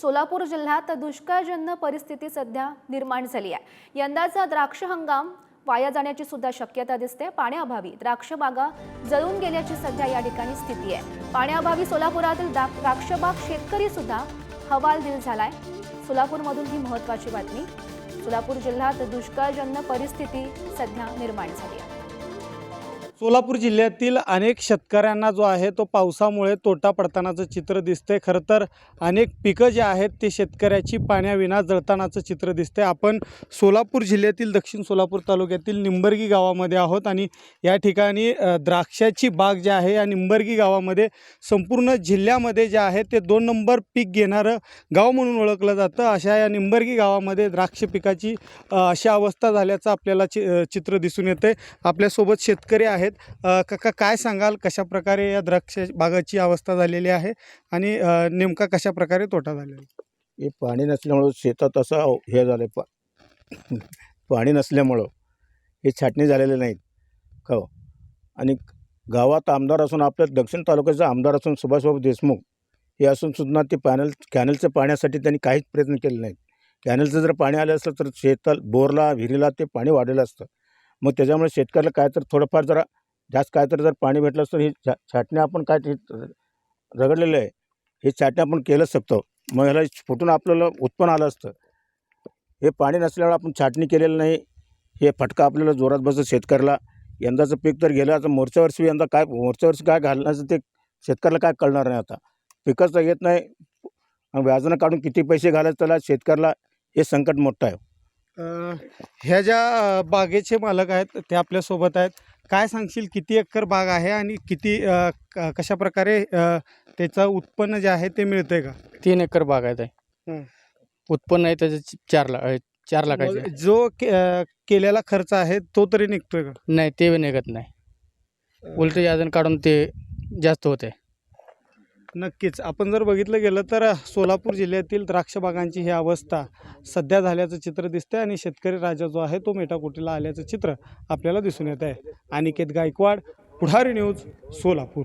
सोलापूर जिल्ह्यात दुष्काळजन्य परिस्थिती सध्या निर्माण झाली आहे. यंदाचा द्राक्ष हंगाम वाया जाण्याची सुद्धा शक्यता दिसते. पाण्याअभावी द्राक्षबागा जळून गेल्याची सध्या या ठिकाणी स्थिती आहे. पाण्याअभावी सोलापुरातील द्राक्षबाग शेतकरी सुद्धा हवालदिल झालाय. सोलापूरमधून ही महत्वाची बातमी. सोलापूर जिल्ह्यात दुष्काळजन्य परिस्थिती सध्या निर्माण झाली आहे. सोलापूर जिल्ह्यातील अनेक शेतकऱ्यांना जो आहे तो पावसामुळे तोटा पडतानाचं चित्र दिसते खरं तर अनेक पिकं जे आहेत ते शेतकऱ्याची पाण्याविना जळतानाचं चित्र दिसते आपण सोलापूर जिल्ह्यातील दक्षिण सोलापूर तालुक्यातील निंबर्गी गावामध्ये आहोत आणि या ठिकाणी द्राक्षाची बाग जी आहे या निंबर्गी गावामध्ये संपूर्ण जिल्ह्यामध्ये जे आहे ते दोन नंबर पीक घेणारं गाव म्हणून ओळखलं जातं. अशा या निंबर्गी गावामध्ये द्राक्ष पिकाची अशा अशी अवस्था झाल्याचं आपल्याला चि चित्र दिसून येतं आपल्यासोबत शेतकरी आहेत आहेत. काका काय सांगाल? कशा प्रकारे या द्राक्ष बागाची अवस्था झालेली आहे? आणि नेमका कशा प्रकारे तोटा झालेला हे पाणी नसल्यामुळं शेतात असं हे झालं पा पाणी नसल्यामुळं हे छाटणी झालेले नाहीत. हो? आणि गावात आमदार असून आपल्या दक्षिण तालुक्याचे आमदार असून सुभाषबाबू देशमुख हे असून सुद्धा ते पॅनल कॅनलच्या पाण्यासाठी त्यांनी काहीच प्रयत्न केले नाहीत. कॅनलचं जर पाणी आलं असलं तर शेताला बोरला विहिरीला ते पाणी वाढलेलं असतं. मग त्याच्यामुळे शेतकऱ्याला काय तर थोडंफार जरा जास्त काय तर जर पाणी भेटलं असतं ही छा छाटणी आपण काय ते रगडलेलं आहे हे छाटणी आपण केलंच शकतो. मग ह्याला फुटून आपल्याला उत्पन्न आलं असतं. हे पाणी नसल्यामुळे आपण छाटणी केलेलं नाही. हे फटका आपल्याला जोरात बसत शेतकऱ्याला. यंदाचं पीक तर गेलं आता मोरच्या वर्षी यंदा काय मोर्च्या वर्षी काय घालण्याचं ते शेतकऱ्याला काय कळणार नाही आता. पिकच तर येत नाही. व्याजानं काढून किती पैसे घालायचं त्याला शेतकऱ्याला हे संकट मोठं आहे. ह्या ज्या बागेचे मालक आहेत ते आपल्यासोबत आहेत. काय सांगशील? किती एकर बाग आहे आणि किती कशा प्रकारे त्याचं उत्पन्न जे आहे ते मिळतंय का? तीन एकर बागायत आहे हं. उत्पन्न आहे त्याचं चार लाख चार लाखाचे जो के- केलेला खर्च आहे तो तरी निघतोय का? नाही ते निघत नाही. उलट याजन काढून ते जास्त होते नक्कीच. आपण जर बघितलं गेलं तर सोलापूर जिल्ह्यातील द्राक्ष बागांची ही अवस्था सध्या झाल्याचं चित्र दिसतंय आणि शेतकरी राजा जो आहे तो मेटाकुटीला आल्याचं चित्र आपल्याला दिसून येत आहे अनिकेत गायकवाड पुढारी न्यूज सोलापूर.